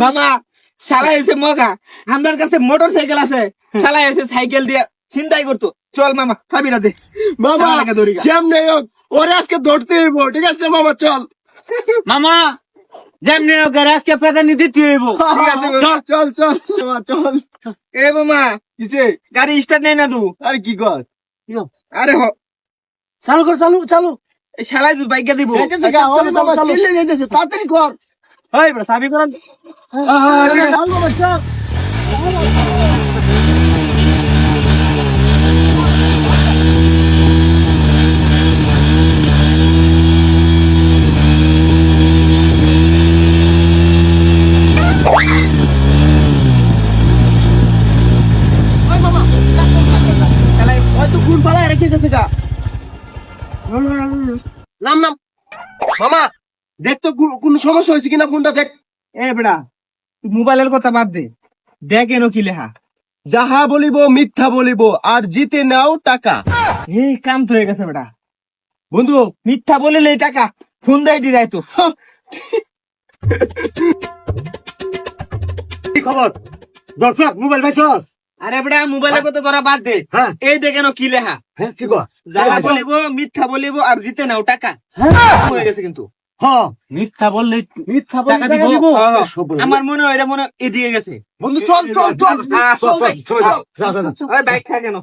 মামা শালা এসে মগা। আমার কাছে মোটর সাইকেল আছে। শালা এসে সাইকেল দিয়ে চিন্তাই করতো। চল মামা চাবিটা দে মামা। যেমনি হোক। ওরে আজকে ধরতে ঠিক আছে মামা চল। মামা যেমনি হোক আজকে প্রাধান্য দিতে হইব। চল চল। চল চল এ বোমা কিছে গাড়ি স্টার্ট নেই না তু আরে কি কর? আরে হ। চালু কর চালু চালু। এই বাইকে দিব। যাইতেছে তাড়াতাড়ি কর। হয় চাবি করান। চল মামা, চল। শালাই হয়তো খুন পালায় রেখে গেছে গা নাম নাম। মামা দেখ তো কোন সমস্যা হয়েছে কিনা ফোনটা দেখ। এ বেড়া তুই মোবাইলের কথা বাদ দে। দেখ এনো কি লেখা। যাহা বলিব মিথ্যা বলিব আর জিতে নাও টাকা। এই কাম তো হয়ে গেছে বেটা বন্ধু মিথ্যা বলিলে টাকা ফোন দেয় দিরাই তো কি খবর? দর্শক মোবাইল পাইছস? আরে বেটা মোবাইলের কথা করা বাদ দে হ্যাঁ এই দেখ কি লেখা হ্যাঁ কি যাহা বলিব মিথ্যা বলিব আর জিতে নাও টাকা হয়ে গেছে কিন্তু মিথ্যা বললে মিথ্যা টাকা দিব হ্যাঁ, হ্যাঁ। সব বলে। আমার মনে হয় এটা মনে হয় এদিকে গেছে বন্ধু চল চল চল বাইক খা কেন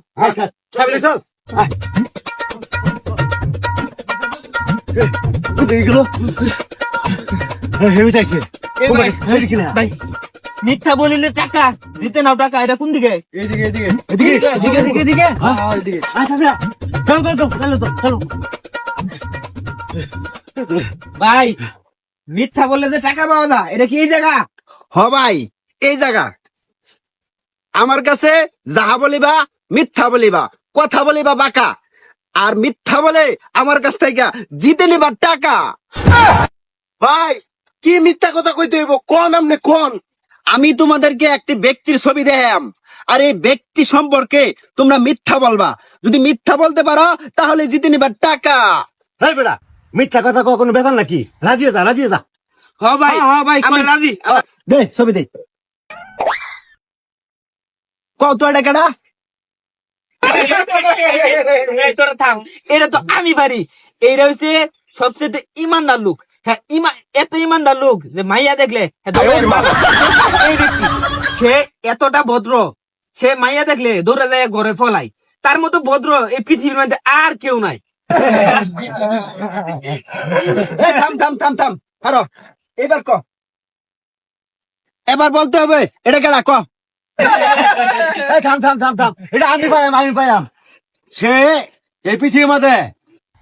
চাইছে মিথ্যা বলিলে টাকা জিতে নাও টাকা এটা কোন দিকে? এইদিকে এইদিকে। এদিকে দিকে দিকে দিকে এইদিকে আয়, চাবি আয়। চল চল চল চলো ভাই মিথ্যা বললে যে টাকা পাওয়া যায় এটা কি এই জায়গা? হ ভাই এই জায়গা। আমার কাছে যাহা বলিবা মিথ্যা বলিবা কথা বলিবা বাকা। আর মিথ্যা বলে আমার কাছ থেকে জিতে নিবা টাকা। ভাই কি মিথ্যা কথা কইতে হইব? কোন আমনে কোন? আমি তোমাদেরকে একটি ব্যক্তির ছবি দেখাম আর এই ব্যক্তি সম্পর্কে তোমরা মিথ্যা বলবা। যদি মিথ্যা বলতে পারো তাহলে জিতে নিবা টাকা। এই বেটা মিথ্যা কথা কও কোনো ব্যাপার নাকি? রাজি যা রাজি যা। হ ভাই হ ভাই আমরা রাজি। দে ছবি দে। কত টাকাটা থাম। এটা তো আমি পারি। এইটা হচ্ছে সবচেয়ে ইমানদার লোক। হ্যাঁ ইমা এত ইমানদার লোক যে মাইয়া দেখলে হ্যাঁ। এই ব্যক্তি সে এতটা ভদ্র সে মাইয়া দেখলে দৌড়ে যায় ঘরে ফলাই। তার মতো ভদ্র এই পৃথিবীর মধ্যে আর কেউ নাই। থাম থাম থাম থাম হারো। এবার ক? এবার বলতে হবে এটা কেডা ক? থাম থাম থাম থাম এটা আমি পাইম আমি পাইম সে এই পৃথিবীর মধ্যে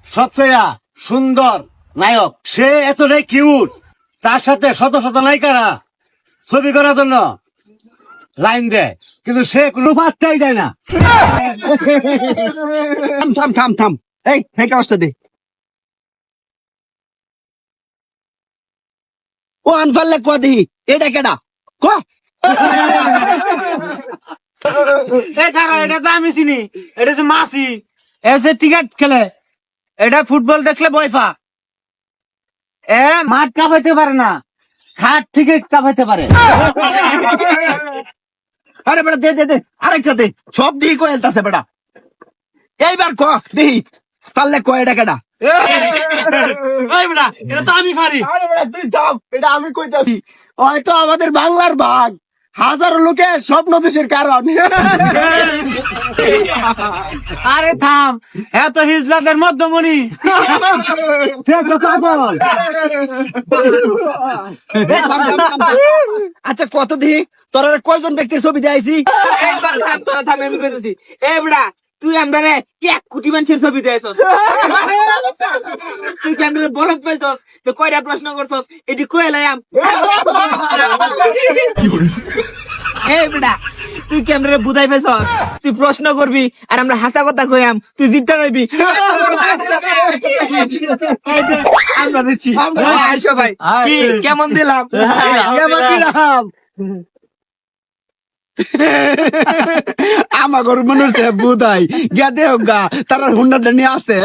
সবচেয়ে সুন্দর নায়ক সে এতটাই কিউট তার সাথে শত শত নায়িকারা ছবি করার জন্য লাইন দেয়। কিন্তু সে কোনো বার্তাই দেয় না। থাম থাম থাম থাম। এই ফেক অবস্থা দে। ও আনফাল্লে ক দিহি এটা কেডা? ক? এটা তো আমি চিনি। এটা যে মাসি। এসে টিকেট খেলে। এটা ফুটবল দেখলে পা এ মাঠ কাঁপাইতে পারে না। খাট থেকে কাঁপাইতে পারে। আরে বেটা দে দে দে আরেকটা দে। সব দিয়ে কয়েলতাছে বেটা। এইবার ক দিহি পারলে কয় এটা কেটা আমি পারি। তুই থাম এটা আমি কইতাছি। হয়তো আমাদের বাংলার ভাগ হাজারো লোকের স্বপ্ন দেশের কারণ। আরে থাম এত হিজলাদের মধ্যমণি। আচ্ছা কত দিন তোরা কয়জন ব্যক্তির ছবি দিয়েছি একবার থাম তোরা থাম আমি কইতেছি। এ বড়া তুই আমরা রে এক কোটি মানুষের ছবি দিয়েছস। তুই কি আমরা বলত পাইছস? তো কয়টা প্রশ্ন করছস? এটি কয়ে লাইম এই বেটা তুই কি আমরা বুঝাই পাইছস? তুই প্রশ্ন করবি আর আমরা হাসা কথা কইয়াম তুই জিততে পারবি। আমরা দিচ্ছি। ভাই। কেমন দিলাম? কেমন দিলাম? আমার ঘর মনে হচ্ছে বুধাই। গিয়া দেহ গা তারা হুন্ডাটা নিয়ে আছে